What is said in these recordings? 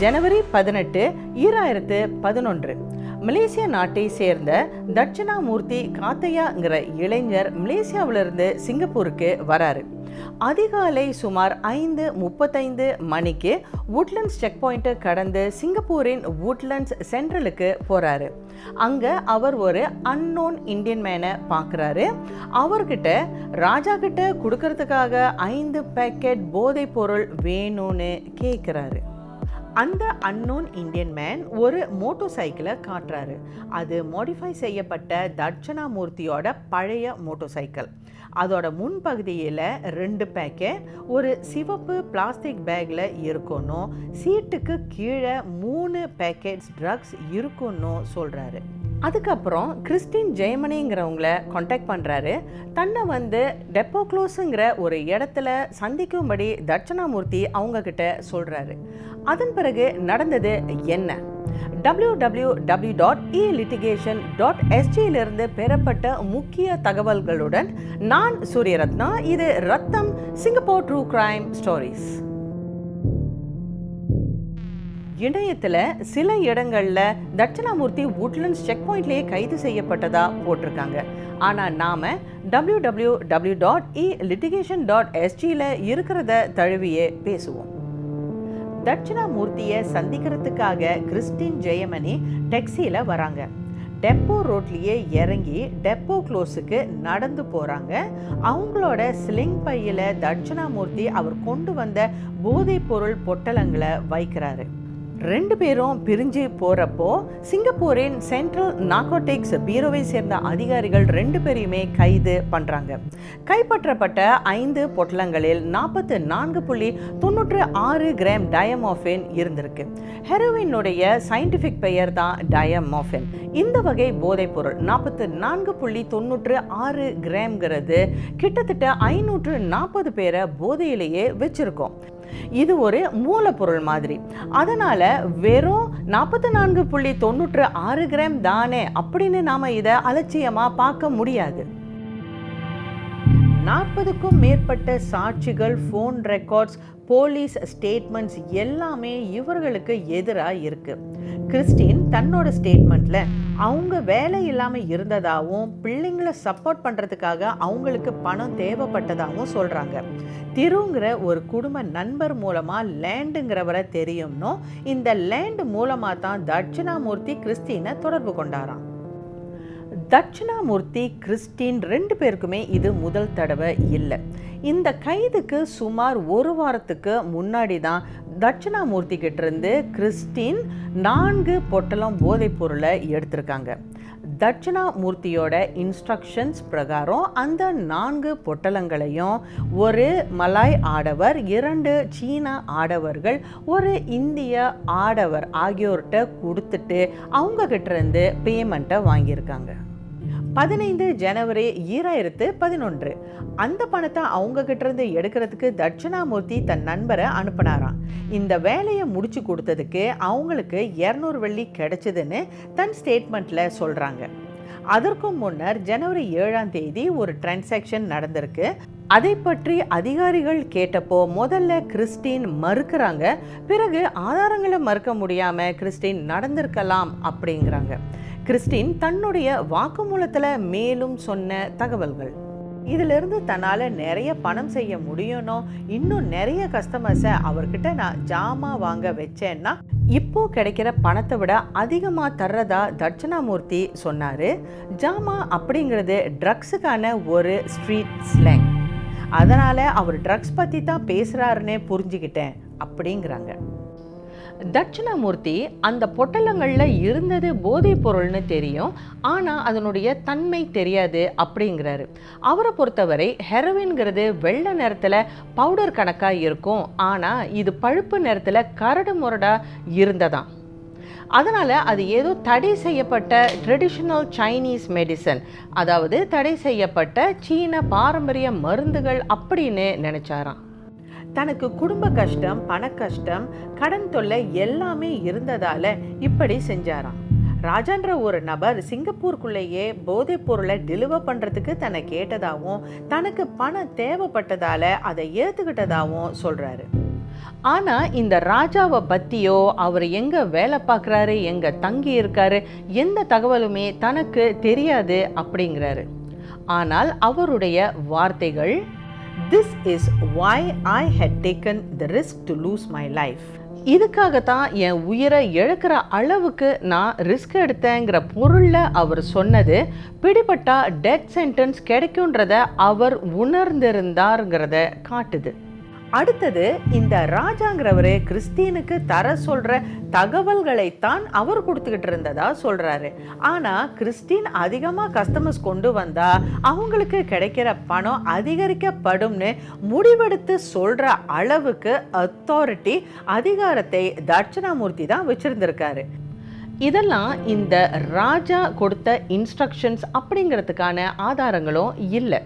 ஜனவரி பதினெட்டு ஈராயிரத்து பதினொன்று. மலேசிய நாட்டை சேர்ந்த தட்சிணாமூர்த்தி காத்தையாங்கிற இளைஞர் மலேசியாவிலிருந்து சிங்கப்பூருக்கு வராரு. அதிகாலை சுமார் ஐந்து முப்பத்தைந்து மணிக்கு வுட்லண்ட்ஸ் செக் பாயிண்ட்டை கடந்து சிங்கப்பூரின் வுட்லண்ட்ஸ் சென்ட்ரலுக்கு போகிறாரு அங்கே அவர் ஒரு அன்னோன் இந்தியன் மேனை பார்க்குறாரு அவர்கிட்ட ராஜா கிட்ட கொடுக்கறதுக்காக ஐந்து பேக்கெட் போதைப் பொருள் வேணும்னு கேட்குறாரு அந்த அன்னோன் இந்தியன் மேன் ஒரு மோட்டார் சைக்கிளை காட்டுறாரு. அது மாடிஃபை செய்யப்பட்ட தட்சணாமூர்த்தியோட பழைய மோட்டார் சைக்கிள் அதோட முன்பகுதியில் ரெண்டு பேக்கெட் ஒரு சிவப்பு பிளாஸ்டிக் பேக்கில் இருக்கணும் சீட்டுக்கு கீழே மூணு பேக்கெட்ஸ் ட்ரக்ஸ் இருக்கணும் சொல்கிறாரு அதுக்கப்புறம் கிறிஸ்டின் ஜெயமணிங்கிறவங்கள காண்டாக்ட் பண்ணுறாரு தன்னை வந்து டெப்போ க்ளோஸுங்கிற ஒரு இடத்துல சந்திக்கும்படி தட்சணாமூர்த்தி அவங்கக்கிட்ட சொல்கிறாரு அதன் பிறகு நடந்தது என்ன? W W W dot e litigation dot எஸ்ஜியிலிருந்து பெறப்பட்ட முக்கிய தகவல்களுடன் நான் சூரியரத்னா இது ரத்தம் சிங்கப்பூர் ட்ரூ கிரைம் ஸ்டோரிஸ் இணையத்தில் சில இடங்களில் தட்சிணாமூர்த்தி உட்லண்ட்ஸ் செக் பாயிண்ட்லேயே கைது செய்யப்பட்டதா போட்டிருக்காங்க. ஆனால் நாம் W W W dot e litigation dot எஸ்ஜியில் இருக்கிறத தழுவியே பேசுவோம். தட்சிணாமூர்த்தியை சந்திக்கிறதுக்காக கிறிஸ்டின் ஜெயமணி டெக்ஸியில் வராங்க. டெப்போ ரோட்லேயே இறங்கி டெப்போ க்ளோஸுக்கு நடந்து போகிறாங்க அவங்களோட ஸ்லிங் பையில் தட்சிணாமூர்த்தி அவர் கொண்டு வந்த போதைப் பொருள் பொட்டலங்களை வைக்கிறாரு. ரெண்டு பேரும் பிரிஞ்சு போகிறப்போ சிங்கப்பூரின் சென்ட்ரல் நார்கோட்டிக்ஸ் பீரோவை சேர்ந்த அதிகாரிகள் ரெண்டு பேரையுமே கைது பண்ணுறாங்க கைப்பற்றப்பட்ட ஐந்து பொட்டலங்களில் நாற்பத்து நான்கு புள்ளி தொண்ணூற்று ஆறு கிராம் டயமோஃபின் இருந்திருக்கு. ஹெரோவினுடைய சயின்டிஃபிக் பெயர் தான் டயமோஃபின் இந்த வகை போதைப்பொருள் நாற்பத்து நான்கு புள்ளி தொண்ணூற்று ஆறு கிராம்ங்கிறது கிட்டத்தட்ட ஐநூற்று நாற்பது பேரை போதையிலேயே வச்சுருக்கோம். இது ஒரு மூலப்பொருள் மாதிரி. அதனால வெறும் நாற்பத்தி நான்கு புள்ளி தொண்ணூற்று ஆறு கிராம் தானே? அப்படின்னு நாம இதை அலட்சியமா பார்க்க முடியாது. நாற்பதுக்கும் மேற்பட்ட சாட்சிகள் ஃபோன் ரெக்கார்ட்ஸ் போலீஸ் ஸ்டேட்மெண்ட்ஸ் எல்லாமே இவர்களுக்கு எதிராக இருக்கு. கிறிஸ்டின் தன்னோட ஸ்டேட்மெண்ட்ல அவங்க வேலை இல்லாமல் இருந்ததாகவும் பிள்ளைங்களை சப்போர்ட் பண்ணுறதுக்காக அவங்களுக்கு பணம் தேவைப்பட்டதாகவும் சொல்கிறாங்க திருங்கிற ஒரு குடும்ப நண்பர் மூலமாக லேண்டுங்கிறவரை தெரியும்னோ இந்த லேண்டு மூலமாக தான் தட்சிணாமூர்த்தி கிறிஸ்டினை தொடர்பு கொண்டாராம். தட்சிணாமூர்த்தி கிறிஸ்டின் ரெண்டு பேருக்குமே இது முதல் தடவை இல்லை. இந்த கைதுக்கு சுமார் ஒரு வாரத்துக்கு முன்னாடி தான் தட்சிணாமூர்த்தி கிட்டேருந்து கிறிஸ்டின் நான்கு பொட்டலம் போதைப் பொருளை எடுத்திருக்காங்க. தட்சிணாமூர்த்தியோட இன்ஸ்ட்ரக்ஷன்ஸ் பிரகாரம் அந்த நான்கு பொட்டலங்களையும் ஒரு மலாய் ஆடவர் இரண்டு சீன ஆடவர்கள் ஒரு இந்திய ஆடவர் ஆகியோர்கிட்ட கொடுத்துட்டு அவங்க கிட்டேருந்து பேமெண்ட்டை வாங்கியிருக்காங்க. பதினைந்து ஜனவரி ஈராயிரத்து பதினொன்று. அந்த பணத்தை அவங்க கிட்ட இருந்து எடுக்கிறதுக்கு தட்சிணாமூர்த்தி தன் நண்பரை அனுப்பினாராம். இந்த வேலையை முடிச்சு கொடுத்ததுக்கு அவங்களுக்கு இரநூறு வெள்ளி கிடைச்சதுன்னு தன் ஸ்டேட்மெண்ட்டில் சொல்கிறாங்க அதற்கும் முன்னர் ஜனவரி ஏழாம் தேதி ஒரு டிரான்சாக்ஷன் நடந்திருக்கு. அதை பற்றி அதிகாரிகள் கேட்டப்போ முதல்ல கிறிஸ்டின் மறுக்கிறாங்க. பிறகு ஆதாரங்களை மறுக்க முடியாமல் கிறிஸ்டின் நடந்திருக்கலாம் அப்படிங்கிறாங்க. கிறிஸ்டின் தன்னுடைய வாக்குமூலத்தில் மேலும் சொன்ன தகவல்கள். இதிலிருந்து தன்னால் நிறைய பணம் செய்ய முடியும்னோ இன்னும் நிறைய கஸ்டமர்ஸை அவர்கிட்ட நான் ஜாமா வாங்க வச்சேன்னா இப்போ கிடைக்கிற பணத்தை விட அதிகமாக தர்றதா தட்சிணாமூர்த்தி சொன்னார். ஜாமா அப்படிங்கிறது ட்ரக்ஸுக்கான ஒரு ஸ்ட்ரீட் ஸ்லேங் அதனால் அவர் ட்ரக்ஸ் பற்றி தான் பேசுகிறாருன்னே புரிஞ்சுக்கிட்டேன் அப்படிங்கிறாங்க. தட்சிணாமூர்த்தி அந்த பொட்டலங்களில் இருந்தது போதைப் பொருள்னு தெரியும். ஆனால் அதனுடைய தன்மை தெரியாது அப்படிங்கிறாரு. அவரை பொறுத்தவரை ஹெரோவின்கிறது வெள்ளை நிறத்தில் பவுடர் கணக்காக இருக்கும். ஆனால் இது பழுப்பு நிறத்தில் கரடு முரடாக இருந்ததாம் அதனால் அது ஏதோ தடை செய்யப்பட்ட ட்ரெடிஷ்னல் சைனீஸ் மெடிசன் அதாவது தடை செய்யப்பட்ட சீன பாரம்பரிய மருந்துகள் அப்படின்னு நினச்சாராம். தனக்கு குடும்ப கஷ்டம் பண கஷ்டம் கடன் தொல்லை எல்லாமே இருந்ததால இப்படி செஞ்சாராம். ராஜான்ற ஒரு நபர் சிங்கப்பூருக்குள்ளேயே போதைப் பொருளை டெலிவர் பண்ணுறதுக்கு தன்னை கேட்டதாகவும் தனக்கு பணம் தேவைப்பட்டதால அதை ஏற்றுக்கிட்டதாகவும் சொல்கிறாரு ஆனால் இந்த ராஜாவை பற்றியோ அவர் எங்கே வேலை பார்க்குறாரு எங்கே தங்கி இருக்காரு எந்த தகவலுமே தனக்கு தெரியாது அப்படிங்கிறாரு. ஆனால் அவருடைய வார்த்தைகள் this is why I had taken the risk to lose my life இதுக்காக தான் என் உயிரை இழக்கிற அளவுக்கு நான் ரிஸ்க் எடுத்தேங்கிற பொருளில் அவர் சொன்னது பிடிபட்டா டெத் சென்டென்ஸ் கிடைக்குன்றத அவர் உணர்ந்திருந்தாருங்கிறத காட்டுது. அடுத்தது இந்த ராஜாங்கிறவர் கிறிஸ்டீனுக்கு தர சொல்ற தகவல்களைத்தான் அவர் கொடுத்துக்கிட்டு இருந்ததா சொல்றாரு. ஆனா கிறிஸ்டின் அதிகமாக கஸ்டமர்ஸ் கொண்டு வந்தா அவங்களுக்கு கிடைக்கிற பணம் அதிகரிக்கப்படும்னு முடிவெடுத்து சொல்ற அளவுக்கு அத்தாரிட்டி அதிகாரத்தை தட்சிணாமூர்த்தி தான் வச்சிருந்திருக்காரு. இதெல்லாம் இந்த ராஜா கொடுத்த இன்ஸ்ட்ரக்ஷன்ஸ் அப்படிங்கிறதுக்கான ஆதாரங்களும் இல்லை.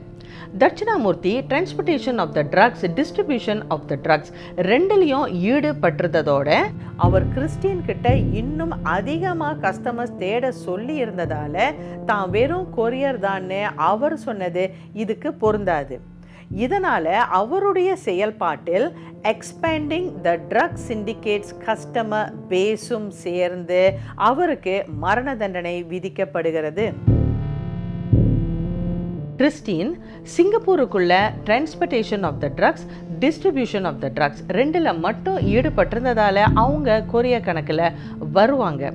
Dakshinamurthy transportation of the drugs distribution of the drugs ரெண்டுலேயும் ஈடுபட்டிருந்ததோட அவர் கிறிஸ்டியன் கிட்ட இன்னும் அதிகமாக கஸ்டமர்ஸ் தேட சொல்லி இருந்ததால் தான் வெறும் கொரியர் தான்னு அவர் சொன்னது இதுக்கு பொருந்தாது. இதனால் அவருடைய செயல்பாட்டில் expanding the drug syndicates customer பேஸும் சேர்ந்து அவருக்கு மரண தண்டனை விதிக்கப்படுகிறது. Christian சிங்கப்பூருக்குள்ள transportation of the drugs distribution of the drugs ரெண்டில் மட்டும் ஈடுபட்டிருந்ததால் அவங்க கொரிய கணக்கில் வருவாங்க.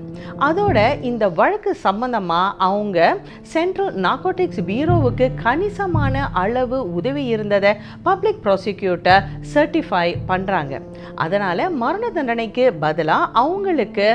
அதோட இந்த வழக்கு சம்பந்தமாக அவங்க சென்ட்ரல் நார்கோட்டிக்ஸ் பீரோவுக்கு கணிசமான அளவு உதவி இருந்ததை பப்ளிக் ப்ராசிக்யூட்டர் சர்டிஃபை பண்ணுறாங்க அதனால் மரண தண்டனைக்கு பதிலாக அவங்களுக்கு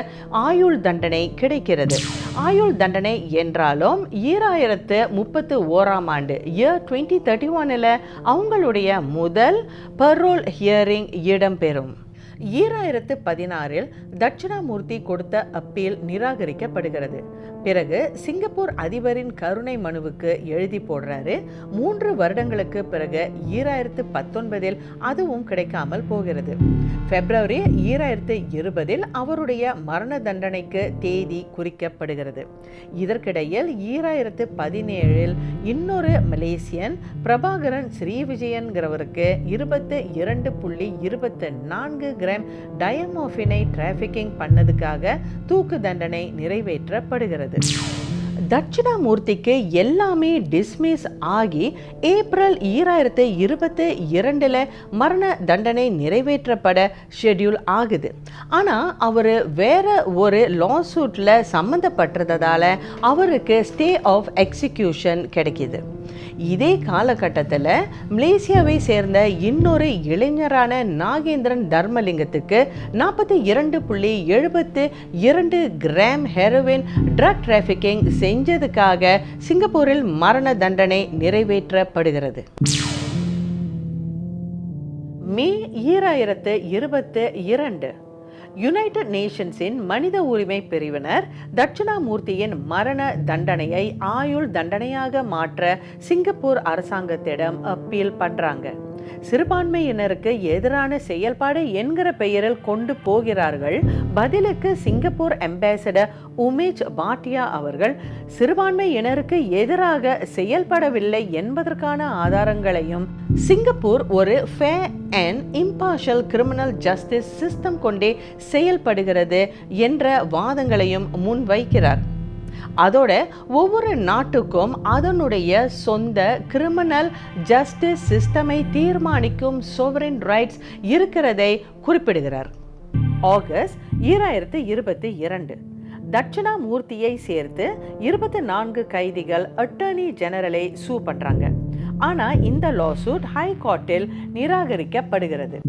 ஆயுள் தண்டனை கிடைக்கிறது. ஆயுள் தண்டனை என்றாலும் ஈராயிரத்து முப்பத்து ஓராம் ஆண்டு இயர் டுவெண்ட்டி தேர்ட்டி ஒனில் அவங்களுடைய முதல் பரோல் ஹியரிங் இடம்பெறும். ஈராயிரத்து பதினாறில் தட்சிணாமூர்த்தி கொடுத்த அப்பீல் நிராகரிக்கப்படுகிறது. பிறகு சிங்கப்பூர் அதிபரின் கருணை மனுவுக்கு எழுதி போடுறாரு. மூன்று வருடங்களுக்கு பிறகு ஈராயிரத்து பத்தொன்பதில் அதுவும் கிடைக்காமல் போகிறது. பிப்ரவரி ஈராயிரத்து இருபதில் அவருடைய மரண தண்டனைக்கு தேதி குறிக்கப்படுகிறது. இதற்கிடையில் ஈராயிரத்து பதினேழில் இன்னொரு மலேசியன் பிரபாகரன் ஸ்ரீவிஜயன்கிறவருக்கு இருபத்து இரண்டு புள்ளி இருபத்து நான்கு கிராம் டயமோஃபினை டிராஃபிக்கிங் பண்ணதுக்காக தூக்கு தண்டனை நிறைவேற்றப்படுகிறது. தட்சிணாமூர்த்திக்கு எல்லாமே டிஸ்மிஸ் ஆகி ஏப்ரல் ஈராயிரத்து இருபத்தி இரண்டில் மரண தண்டனை நிறைவேற்றப்பட ஷெட்யூல் ஆகுது. ஆனால் அவர் வேற ஒரு லா சூட்டில் சம்மந்தப்பட்டதால் அவருக்கு ஸ்டே ஆஃப் எக்ஸிக்யூஷன் கிடைக்கிது. இதே காலகட்டத்தில் மலேசியாவை சேர்ந்த இன்னொரு இளைஞரான நாகேந்திரன் தர்மலிங்கத்துக்கு நாற்பத்தி இரண்டு புள்ளி எழுபத்து இரண்டு கிராம் ஹெரோவின் ட்ரக் டிராஃபிக்கிங் செஞ்சதுக்காக சிங்கப்பூரில் மரண தண்டனை நிறைவேற்றப்படுகிறது. மே ஈராயிரத்து இருபத்து இரண்டு யுனைடெட் நேஷன்ஸின் மனித உரிமை பிரிவினர் தட்சிணாமூர்த்தியின் மரண தண்டனையை ஆயுள் தண்டனையாக மாற்ற சிங்கப்பூர் அரசாங்கத்திடம் அப்பீல் பண்றாங்க. சிறுபான்மையினருக்கு எதிரான செயல்பாடு என்கிற பெயரில் கொண்டு போகிறார்கள். பதிலுக்கு சிங்கப்பூர் அம்பாசடர் உமேஷ் பாட்டியா அவர்கள் சிறுபான்மையினருக்கு எதிராக செயல்படவில்லை என்பதற்கான ஆதாரங்களையும் சிங்கப்பூர் ஒரு fair and impartial criminal justice system கொண்டே செயல்படுகிறது என்ற வாதங்களையும் முன்வைக்கிறார். அதோட ஒவ்வொரு நாட்டுக்கும் அதனுடைய சொந்த கிரிமினல் ஜஸ்டிஸ் சிஸ்டமை தீர்மானிக்கும் சோவரின் ரைட்ஸ் இருக்கிறதை குறிப்பிடுகிறார். ஆகஸ்ட் ஈராயிரத்து இருபத்தி இரண்டு. தட்சிணாமூர்த்தியை சேர்த்து இருபத்தி நான்கு கைதிகள் அட்டர்னி ஜெனரலை சூ பண்ணுறாங்க ஆனால் இந்த லாசூட் ஹை கோர்ட்டில் நிராகரிக்கப்படுகிறது.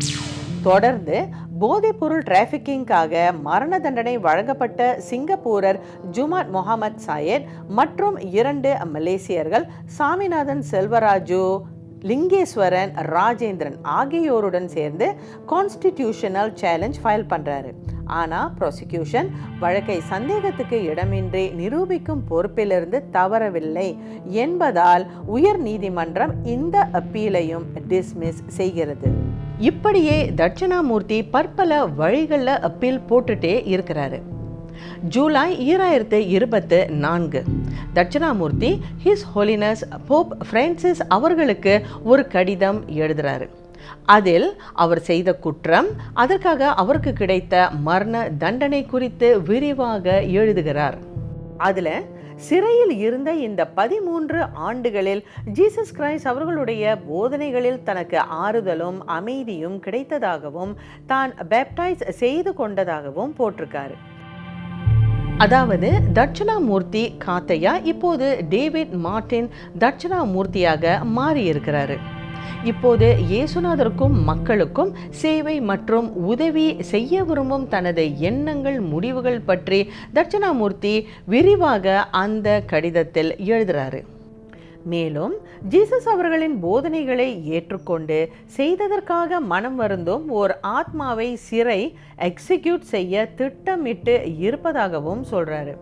தொடர்ந்து போதைப்பொருள் டிராஃபிக்கிங்காக மரண தண்டனை வழங்கப்பட்ட சிங்கப்பூரர் ஜுமாத் முகமது சாயத் மற்றும் இரண்டு மலேசியர்கள் சாமிநாதன் செல்வராஜு லிங்கேஸ்வரன் ராஜேந்திரன் ஆகியோருடன் சேர்ந்து கான்ஸ்டிடியூஷனல் சேலஞ்ச் ஃபைல் பண்ணுறாரு ஆனால் ப்ராசிக்யூஷன் வழக்கை சந்தேகத்துக்கு இடமின்றி நிரூபிக்கும் பொறுப்பிலிருந்து தவறவில்லை என்பதால் உயர் நீதிமன்றம் இந்த அப்பீலையும் டிஸ்மிஸ் செய்கிறது. இப்படியே தட்சிணாமூர்த்தி பற்பல வழிகளில் அப்பீல் போட்டுட்டே இருக்கிறாரு. ஜூலை ஈராயிரத்து இருபத்து நான்கு. Dakshinamurthy his holiness Pope Francis அவர்களுக்கு ஒரு கடிதம் எழுதுறாரு. அதில் அவர் செய்த குற்றம் அதற்காக அவருக்கு கிடைத்த மரண தண்டனை குறித்து விரிவாக எழுதுகிறார். அதில் சிறையில் இருந்த இந்த பதிமூன்று ஆண்டுகளில் ஜீசஸ் கிரைஸ்ட் அவர்களுடைய போதனைகளில் தனக்கு ஆறுதலும் அமைதியும் கிடைத்ததாகவும் தான் பேப்டைஸ் செய்து கொண்டதாகவும் போட்டிருக்காரு. அதாவது தட்சிணாமூர்த்தி காத்தையா இப்போது டேவிட் மார்டின் தட்சிணாமூர்த்தியாக மாறியிருக்கிறாரு. இப்போது இயேசுநாதருக்கும் மக்களுக்கும் சேவை மற்றும் உதவி செய்ய விரும்பும் தனது எண்ணங்கள் முடிவுகள் பற்றி தட்சிணாமூர்த்தி விரிவாக அந்த கடிதத்தில் எழுதுறாரு. மேலும் ஜீசஸ் அவர்களின் போதனைகளை ஏற்றுக்கொண்டு செய்ததற்காக மனம் வருந்தும் ஓர் ஆத்மாவை சிறை எக்ஸிக்யூட் செய்ய திட்டமிட்டு இருப்பதாகவும் சொல்றாரு.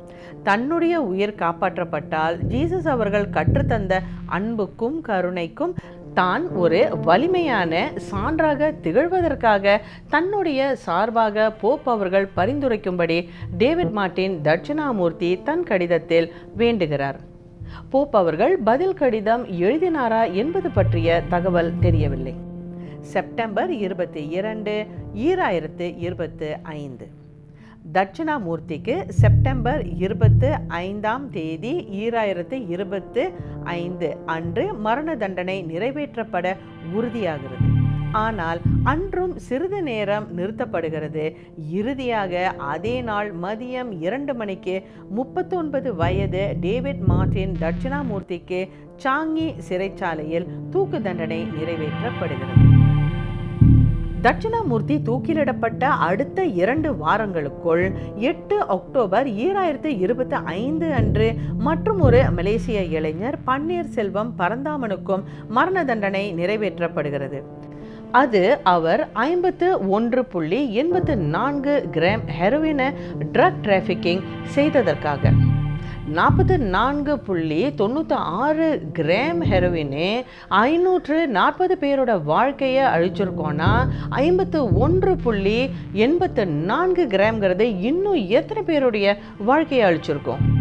தன்னுடைய உயிர் காப்பாற்றப்பட்டால் ஜீசஸ் அவர்கள் கற்றுத்தந்த அன்புக்கும் கருணைக்கும் தான் ஒரு வலிமையான சான்றாக திகழ்வதற்காக தன்னுடைய சார்பாக போப் அவர்கள் பரிந்துரைக்கும்படி டேவிட் மார்ட்டின் தட்சிணாமூர்த்தி தன் கடிதத்தில் வேண்டுகிறார். போப் அவர்கள் பதில் கடிதம் எழுதினாரா என்பது பற்றிய தகவல் தெரியவில்லை. செப்டம்பர் இருபத்தி இரண்டு ஈராயிரத்து இருபத்து ஐந்து. தட்சிணாமூர்த்திக்கு செப்டம்பர் இருபத்து ஐந்தாம் தேதி ஈராயிரத்து இருபத்து ஐந்து அன்று மரண தண்டனை நிறைவேற்றப்பட உறுதியாகிறது. ஆனால் அன்றும் சிறிது நேரம் நிறுத்தப்படுகிறது. இறுதியாக அதே நாள் மதியம் இரண்டு மணிக்கு முப்பத்தொன்பது வயது டேவிட் மார்டின் தட்சிணாமூர்த்திக்கு சாங்கி சிறைச்சாலையில் தூக்கு தண்டனை நிறைவேற்றப்படுகிறது. தட்சிணாமூர்த்தி தூக்கிலிடப்பட்ட அடுத்த இரண்டு வாரங்களுக்குள் எட்டு அக்டோபர் ஈராயிரத்து இருபத்தி ஐந்து அன்று மற்றும் ஒரு மலேசிய இளைஞர் பன்னீர்செல்வம் பரந்தாமனுக்கும் மரண தண்டனை நிறைவேற்றப்படுகிறது. அது அவர் ஐம்பத்து ஒன்று புள்ளி எண்பத்து நான்கு கிராம் ஹெரோயினை ட்ரக் டிராஃபிக்கிங் செய்ததற்காக. நாற்பத்து நான்கு புள்ளி தொண்ணூற்றி ஆறு கிராம் ஹெரோயினே ஐநூற்று நாற்பது பேரோட வாழ்க்கையை அழிச்சிருக்கோன்னா ஐம்பத்து ஒன்று புள்ளி எண்பத்து நான்கு கிராம்ங்கிறது இன்னும் எத்தனை பேருடைய வாழ்க்கையை அழிச்சிருக்கோம்?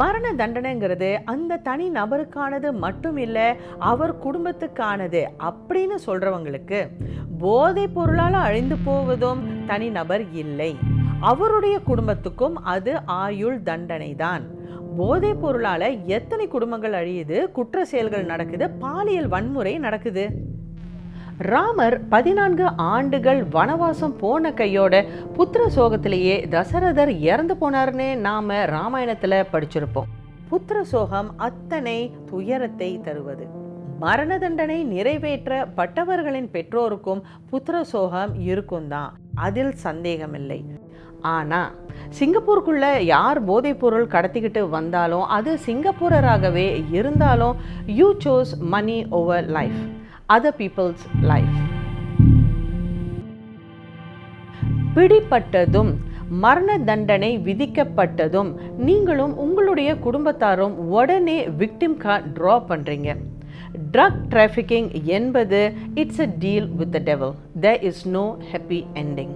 மரண தண்டனைங்கிறது அந்த தனி நபருக்கானது மட்டும் இல்லை அவர் குடும்பத்துக்கானது அப்படின்னு சொல்றவங்களுக்கு போதை பொருளால் அழிந்து போவதும் தனி நபர் இல்லை. அவருடைய குடும்பத்துக்கும் அது ஆயுள் தண்டனை தான் போதைப் பொருளால் எத்தனை குடும்பங்கள் அழியுது குற்ற செயல்கள் நடக்குது பாலியல் வன்முறை நடக்குது. ராமர் பதினான்கு ஆண்டுகள் வனவாசம் போன கையோட புத்திர சோகத்திலேயே தசரதர் இறந்து போனார்னே நாம ராமாயணத்துல படிச்சிருப்போம். புத்திர சோகம் அத்தனை துயரத்தை தருவது. மரண தண்டனை நிறைவேற்ற பட்டவர்களின் பெற்றோருக்கும் புத்திர சோகம் இருக்கும் தான். அதில் சந்தேகமில்லை. ஆனால் சிங்கப்பூருக்குள்ள யார் போதைப் பொருள் கடத்திக்கிட்டு வந்தாலும் அது சிங்கப்பூரராகவே இருந்தாலும் you chose money over life other people's life பிடிப்பட்டதும் மரண தண்டனை விதிக்கப்பட்டதும் நீங்களும் உங்களுடைய குடும்பத்தாரும் உடனே விக்டிம் கார்டு ட்ரா பண்ணுறீங்க ட்ரக் டிராஃபிக்கிங் என்பது it's a deal with the devil the is no happy ending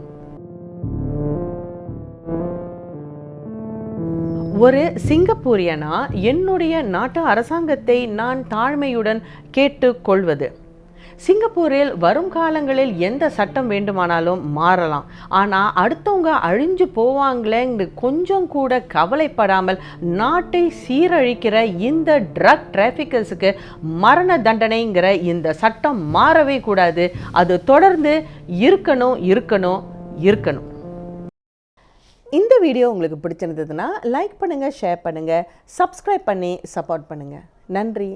ஒரு சிங்கப்பூரியனா என்னுடைய நாட்டு அரசாங்கத்தை நான் தாழ்மையுடன் கேட்டுக்கொள்வது. சிங்கப்பூரில் வரும் காலங்களில் எந்த சட்டம் வேண்டுமானாலும் மாறலாம். ஆனால் அடுத்தவங்க அழிஞ்சு போவாங்களேன்னு கொஞ்சம் கூட கவலைப்படாமல் நாட்டை சீரழிக்கிற இந்த ட்ரக் டிராஃபிக்கர்ஸுக்கு மரண தண்டனைங்கிற இந்த சட்டம் மாறவே கூடாது. அது தொடர்ந்து இருக்கணும் இருக்கணும் இருக்கணும். இந்த வீடியோ உங்களுக்கு பிடிச்சிருந்ததுன்னா லைக் பண்ணுங்கள் ஷேர் பண்ணுங்கள் சப்ஸ்கிரைப் பண்ணி சப்போர்ட் பண்ணுங்கள் நன்றி.